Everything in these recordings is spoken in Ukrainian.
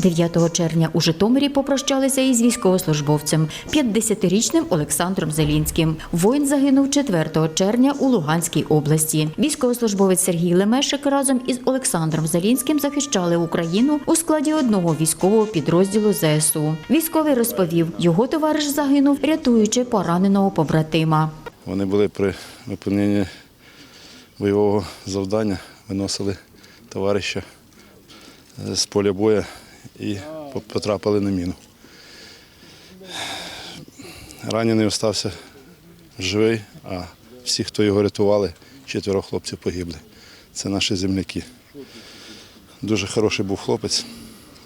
9 червня у Житомирі попрощалися із військовослужбовцем 50-річним Олександром Зелінським. Воїн загинув 4 червня у Луганській області. Військовослужбовець Сергій Лемешик разом із Олександром Зелінським захищали Україну у складі одного військового підрозділу ЗСУ. Військовий розповів, його товариш загинув, рятуючи пораненого побратима. Вони були при виконанні бойового завдання, виносили товариша з поля бою і потрапили на міну. Ранений остався живий, а всі, хто його рятували, четверо хлопців погибли. Це наші земляки. Дуже хороший був хлопець,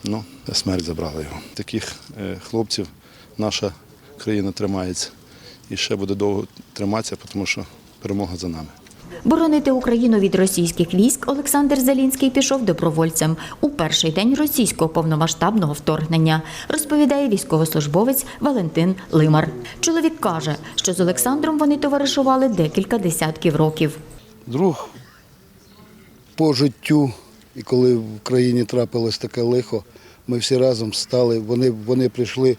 ну, смерть забрала його. Таких е, хлопців наша країна тримається і ще буде довго триматися, тому що перемога за нами. Боронити Україну від російських військ Олександр Зелінський пішов добровольцем у перший день російського повномасштабного вторгнення, розповідає військовослужбовець Валентин Лимар. Чоловік каже, що з Олександром вони товаришували декілька десятків років. друг по життю. І коли в країні трапилось таке лихо, ми всі разом стали. Вони, вони прийшли.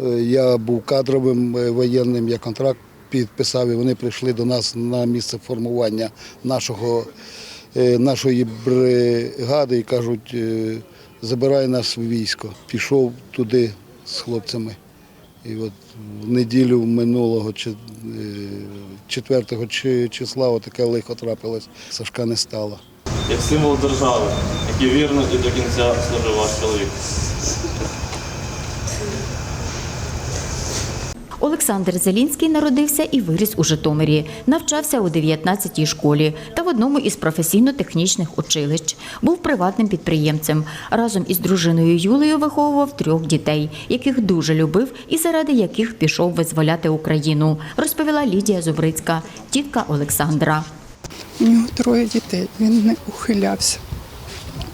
е, Я був кадровим е, воєнним, я контракт підписав, і вони прийшли до нас на місце формування нашого, е, нашої бригади і кажуть, е, забирай нас в військо. Пішов туди з хлопцями. І от в неділю минулого чи- е, 4 чи- числа таке лихо трапилось. Сашка не стало. як символ держави, який вірно і до кінця служив ваш чоловік. Олександр Зелінський народився і виріс у Житомирі, навчався у 19-й школі та в одному із професійно-технічних училищ. Був приватним підприємцем. Разом із дружиною Юлею виховував трьох дітей, яких дуже любив і заради яких пішов визволяти Україну, розповіла Лідія Зубрицька, тітка Олександра. У нього троє дітей, він не ухилявся.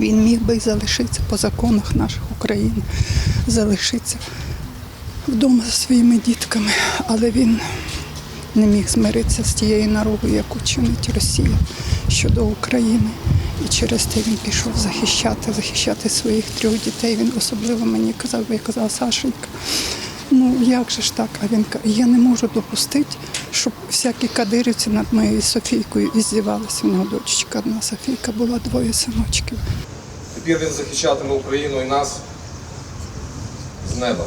Він міг би залишитися по законах наших України, залишитися вдома зі своїми дітками, але він не міг змиритися з тією наругою, яку чинить Росія щодо України. І через те він пішов захищати, захищати своїх трьох дітей. Він особливо мені казав, я казала Сашенька, ну як же ж так? А він каже, я не можу допустити, щоб всякі кадирівці над моєю Софійкою іздівалися. У нього дочечка одна Софійка була двоє синочків. Тепер він захищатиме Україну і нас з неба.